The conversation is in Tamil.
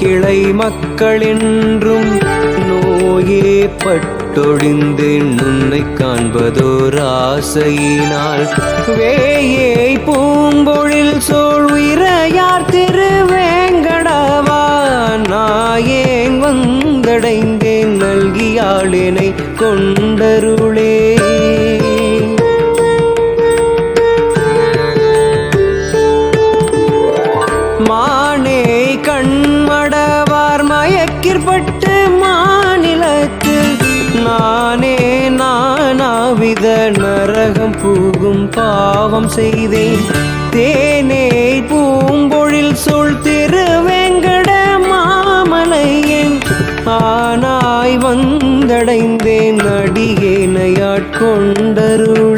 கிளை மக்களென்றும் நோயே பட்டொழிந்து நுன்னை காண்பதோர் ஆசையினால் வேயை பூம்பொழில் சோழ் உயிரையார் திருவேங்கடவா நாயேன் வந்தடைந்தேன் நல்கியாளினை கொண்டருளே. மானே கண்மடவார் மயக்கிற்பட்டு மாநிலத்து நானே நானாவித நரகம் பூகும் பாவம் செய்தேன். தேனே பூம்பொழில் சொல் திருவேங்கட மாமலையன். ஆனாய் வந்தடைந்தேன் அடியேனையாட்கொண்டருளே.